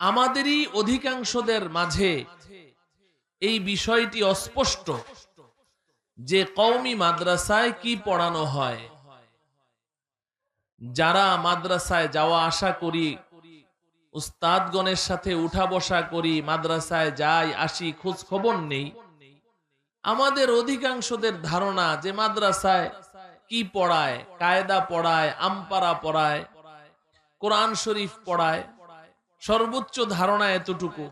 আমাদেরই অধিকাংশদের মাঝে এই বিষয়টি অস্পষ্ট যে কওমি মাদ্রাসায় কি পড়ানো হয়। যারা মাদ্রাসায় যাওয়া আসা করি, উস্তাদগণের সাথে উঠা বসা করি, মাদ্রাসায় যাই, আসি, খোঁজ খবর নেই। আমাদের অধিকাংশদের ধারণা যে মাদ্রাসায় কি পড়ায়, কায়দা পড়ায়, আমপারা পড়ায়, কোরআন শরীফ পড়ায় সর্বোচ্চ ধারণা এতটুকু।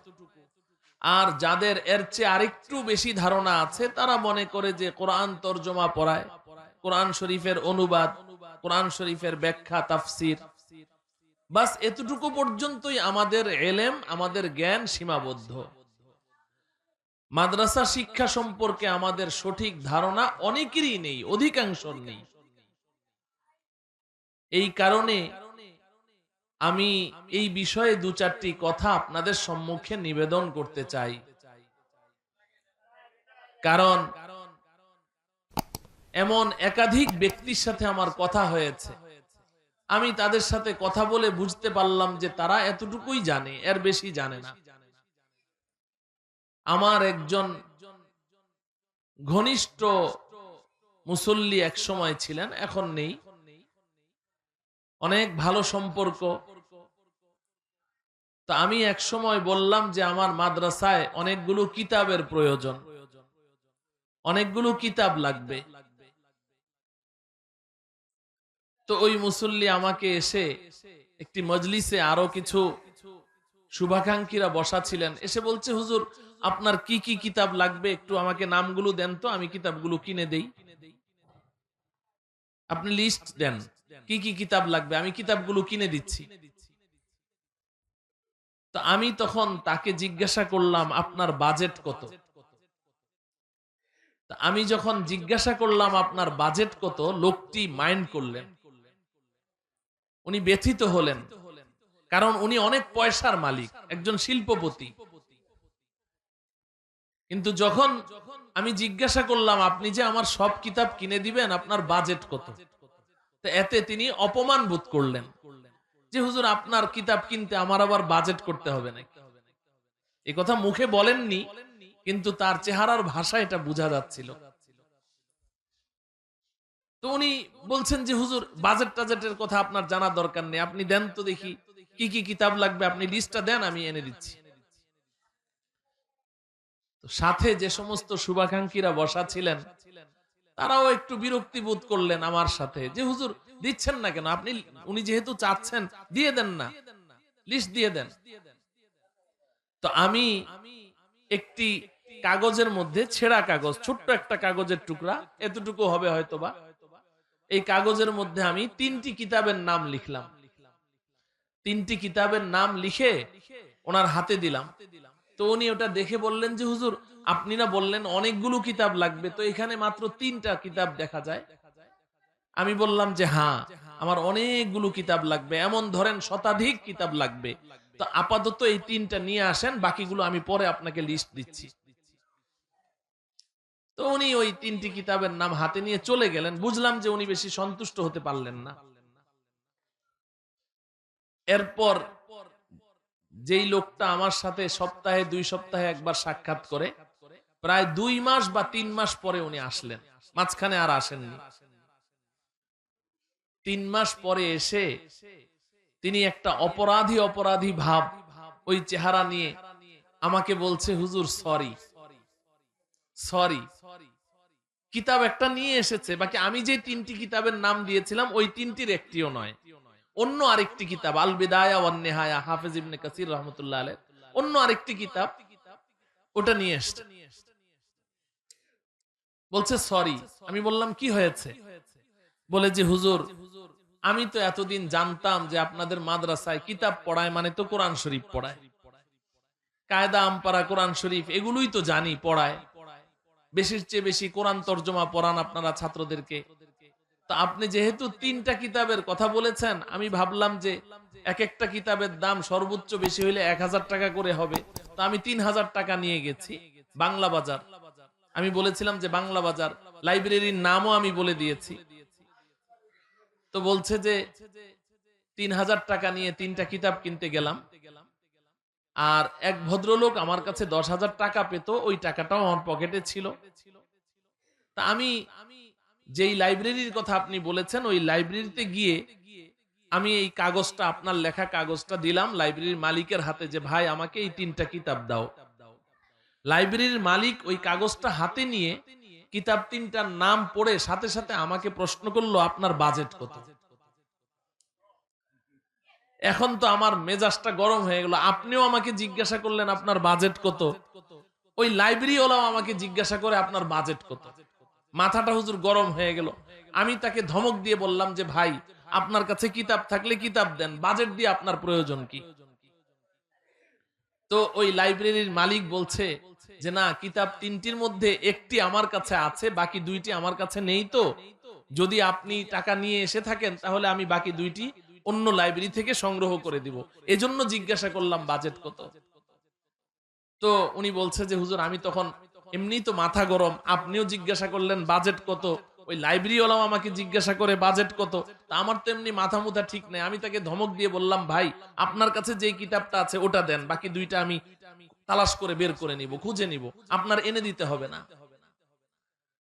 আর যাদের এর চেয়ে আরেকটু বেশি ধারণা আছে, তারা মনে করে যে কোরআন তর্জমা পড়ায়। কোরআন শরীফের অনুবাদ, কোরআন শরীফের ব্যাখ্যা, তাফসির। বাস এতটুকু পর্যন্তই আমাদের এলেম, আমাদের জ্ঞান সীমাবদ্ধ। মাদ্রাসা শিক্ষা সম্পর্কে আমাদের সঠিক ধারণা অনেকেরই নেই অধিকাংশ নেই। এই কারণে আমি এই বিষয়ে দু চারটি কথা আপনাদের সম্মুখে নিবেদন করতে চাই। কারণ এমন একাধিক ব্যক্তির সাথে আমার কথা হয়েছে। আমি তাদের সাথে কথা বলে বুঝতে পারলাম যে তারা এতটুকুই জানে, এর বেশি জানে না। আমার একজন ঘনিষ্ঠ মুসল্লি এক সময় ছিলেন, এখন নেই। অনেক ভালো সম্পর্ক। তো আমি এক সময় বললাম যে আমার মাদ্রাসায় অনেকগুলো কিতাবের প্রয়োজন। অনেকগুলো কিতাব লাগবে। তো ওই মুসল্লি আমাকে এসে একটি মজলিসে আরও কিছু শুভাকাঙ্ক্ষীরা বসা ছিলেন এসে বলছে, হুজুর, আপনার কি কি কিতাব লাগবে? একটু আমাকে নামগুলো দেন তো, আমি কিতাবগুলো কিনে দেই। আপনি লিস্ট দেন। কি কি কিতাব লাগবে? আমি কিতাবগুলো কিনে দিচ্ছি। তো আমি তখন তাকে জিজ্ঞাসা করলাম, আপনার বাজেট কত? আমি যখন জিজ্ঞাসা করলাম, আপনার বাজেট কত? লোকটি মাইন্ড করলেন। উনি ব্যথিত হলেন। কারণ উনি অনেক পয়সার মালিক, একজন শিল্পপতি। কিন্তু যখন আমি জিজ্ঞাসা করলাম, আপনি যে আমার সব কিতাব কিনে দিবেন, আপনার বাজেট কত? এতে তিনি অপমান বোধ করলেন। যে, হুজুর, আপনার কিতাব কিনতে আমার আবার বাজেট করতে হবে নাকি? এই কথা মুখে বলেননি, কিন্তু তার চেহারার ভাষা এটা বোঝা যাচ্ছিল। তো উনি বলছেন যে, হুজুর বাজেট টাজেটের কথা আপনার জানা দরকার নেই। আপনি দেন তো দেখি, কি কি কিতাব লাগবে? আপনি লিস্টটা দেন, আমি এনে দিচ্ছি। সাথে যে সমস্ত শুভাকাঙ্ক্ষীরা বসা ছিলেন তারাও একটু বিরক্তি বোধ করলেন আমার সাথে। যে হুজুর, দিচ্ছেন না কেন? আপনি, উনি যেহেতু চাচ্ছেন, দিয়ে দেন না। লিস্ট দিয়ে দেন। তো আমি একটি কাগজের মধ্যে, ছেঁড়া কাগজ, ছোট্ট একটা কাগজের টুকরা, এতটুকু হবে হয়তোবা, এই কাগজের মধ্যে আমি তিনটি কিতাবের নাম লিখলাম। তিনটি কিতাবের নাম লিখে ওনার হাতে দিলাম। তো উনি ওটা দেখে বললেন যে, হুজুর, আপনি না বললেন অনেকগুলো কিতাব লাগবে। তো এখানে মাত্র তিনটা কিতাব দেখা যায়। আমি বললাম যে হ্যাঁ আমার অনেকগুলো কিতাব লাগবে। এমন ধরেন শতাধিক কিতাব লাগবে। তো আপাতত এই তিনটা নিয়ে আসেন, বাকিগুলো আমি পরে আপনাকে লিস্ট দিচ্ছি। তো উনি ওই তিনটি কিতাবের নাম হাতে নিয়ে চলে গেলেন। বুঝলাম যে উনি বেশি সন্তুষ্ট হতে পারলেন না। এরপর যেই লোকটা আমার সাথে সপ্তাহে দুই সপ্তাহে একবার সাক্ষাৎ করে, প্রায় দুই মাস বা তিন মাস পরে উনি আসলেন। মাঝখানে আর আসেননি। তিন মাস পরে এসে তিনি একটা অপরাধী অপরাধী ভাব ওই চেহারা নিয়ে আমাকে বলছে, হুজুর, সরি। সরি। কিতাব একটা নিয়ে এসেছে। বাকি আমি যে তিনটি কিতাবের নাম দিয়েছিলাম, ওই তিনটির একটিও নয়। অন্য আরেকটি কিতাব আল বিদায়া ওয়ান নেহায়া হাফেজ ইবনে কাসির রহমতুল্লাহ আলাইহ। অন্য আরেকটি কিতাব, ওটা নিয়ে এসছে। বলছে, সরি, আমি বললাম, কি হয়েছে? বলে যে, হুজুর, আমি তো এতদিন জানতাম যে আপনাদের মাদ্রাসায় কিতাব পড়ায় মানে তো কোরআন শরীফ পড়ায়। কায়দা আমপারা কোরআন শরীফ, এগুলোই তো জানি, পড়ায়। বেশির চেয়ে বেশি কোরআন তর্জমা পড়ান আপনারা ছাত্রদেরকে। তো আপনি যেহেতু তিনটা কিতাবের কথা বলেছেন, আমি ভাবলাম যে এক একটা কিতাবের দাম সর্বোচ্চ বেশি হইলে এক হাজার টাকা করে হবে। তো আমি তিন হাজার টাকা নিয়ে গেছি বাংলা বাজার। আমি বলেছিলাম যে বাংলা বাজার লাইব্রেরির নামও আমি বলে দিয়েছি। তো বলছে যে তিন হাজার টাকা নিয়ে তিনটা কিতাব কিনতে গেলাম। আর এক ভদ্রলোক আমার কাছে দশ হাজার টাকা পেত, ওই টাকাটাও আমার পকেটে ছিল। তা আমি যেই লাইব্রেরির কথা আপনি বলেছেন, ওই লাইব্রেরিতে গিয়ে আমি এই কাগজটা, আপনার লেখা কাগজটা দিলাম লাইব্রেরির মালিকের হাতে যে, ভাই, আমাকে এই তিনটা কিতাব দাও। লাইব্রেরির মালিক ওই কাগজটা হাতে নিয়ে কিতাব তিনটার নাম পড়ে, সাথে সাথে আমাকে প্রশ্ন করল, আপনার বাজেট কত? এখন তো আমার মেজাজটা গরম হয়ে গেল। আপনিও আমাকে জিজ্ঞাসা করলেন, আপনার বাজেট কত? ওই লাইব্রেরি ওলাও আমাকে জিজ্ঞাসা করে, আপনার বাজেট কত? মাথাটা হুজুর গরম হয়ে গেল। আমি তাকে ধমক দিয়ে বললাম যে, ভাই, আপনার কাছে কিতাব থাকলে কিতাব দেন, বাজেট দিয়ে আপনার প্রয়োজন কি? তো ওই লাইব্রেরির মালিক বলছে যে, না, কিতাব তিনটির মধ্যে একটি আমার কাছে আছে, বাকি দুইটি আমার কাছে নেই তো। যদি আপনি টাকা নিয়ে এসে থাকেন, তাহলে আমি বাকি দুইটি অন্য লাইব্রেরি থেকে সংগ্রহ করে দিব। এজন্য জিজ্ঞাসা করলাম, বাজেট কত? তো উনি বলছে যে, হুজুর, আমি তখন এমনি তো মাথা গরম। আপনিও জিজ্ঞাসা করলেন, বাজেট কত? ওই লাইব্রেরি ওলাম আমাকে জিজ্ঞাসা করে, বাজেট কত? তা আমার তো এমনি মাথা মুথা ঠিক নেই। আমি তাকে ধমক দিয়ে বললাম, ভাই, আপনার কাছে যে কিতাবটা আছে, ওটা দেন। বাকি দুইটা আমি তালাশ করে বের করে নিব, খুঁজে নিব। আপনার এনে দিতে হবে না।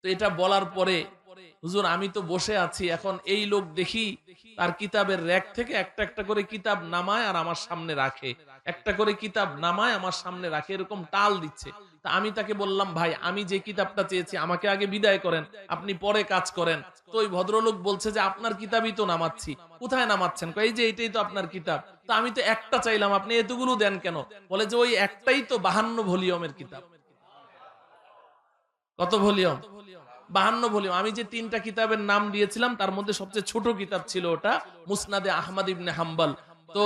তো এটা বলার পরে, হুজুর, আমি তো বসে আছি, এখন এই লোক দেখি তার কিতাবের র্যাক থেকে একটা একটা করে কিতাব নামায় আর আমার সামনে রাখে। একটা করে কিতাব নামায় আমার সামনে রাখে, এরকম টাল দিচ্ছে। তা আমি তাকে বললাম, ভাই, আমি যে কিতাবটা চেয়েছি, আমাকে আগে বিদায় করেন, আপনি পরে কাজ করেন। তো ওই ভদ্রলোক বলছে যে, আপনার কিতাবই তো নামাচ্ছি। কোথায় নামাচ্ছেন? এই যে এটাই তো আপনার কিতাব। তা আমি তো একটা চাইলাম, আপনি এতগুলো দেন কেন? বলে যে, ওই একটাই তো বাহান্ন ভলিউমের কিতাব। কত ভলিউম? বাহান্ন ভলিউম। আমি যে তিনটা কিতাবের নাম দিয়েছিলাম, তার মধ্যে সবচেয়ে ছোট কিতাব ছিল ওটা মুসনাদে আহমদ ইবনে হাম্বাল। তো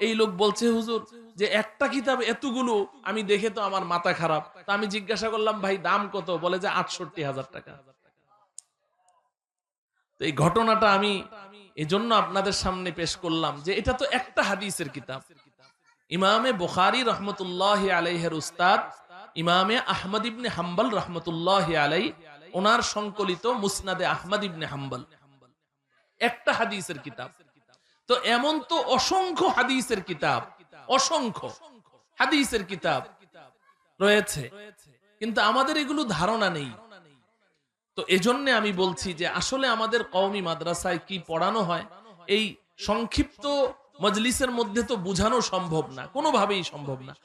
এই লোক বলছে, হুজুর, যে একটা কিতাব এতগুলো, আমি দেখে তো আমার মাথা খারাপ। তা আমি জিজ্ঞাসা করলাম, ভাই, দাম কত? বলে যে, আটষট্টি হাজার টাকা। এই ঘটনাটা আমি এজন্য আপনাদের সামনে পেশ করলাম যে, এটা তো একটা হাদিসের কিতাব। ইমামে বুখারি রহমতুল্লাহ আলাইহের উস্তাদ, ইমামে আহমদ ইবনে হাম্বল রহমতুল্লাহ আলাই ওনার সংকলিত মুসনাদে আহমদ ইবনে হাম্বল। একটা হাদিসের কিতাব। তো এমন তো অসংখ্য হাদিসের কিতাব, অসংখ্য হাদিসের কিতাব রয়েছে। কিন্তু আমাদের এগুলো ধারণা নেই। তো এজন্য আমি বলছি যে আসলে আমাদের কওমি মাদ্রাসায় কি পড়ানো হয়, এই সংক্ষিপ্ত মজলিসের মধ্যে তো বুঝানো সম্ভব না, কোনোভাবেই সম্ভব না।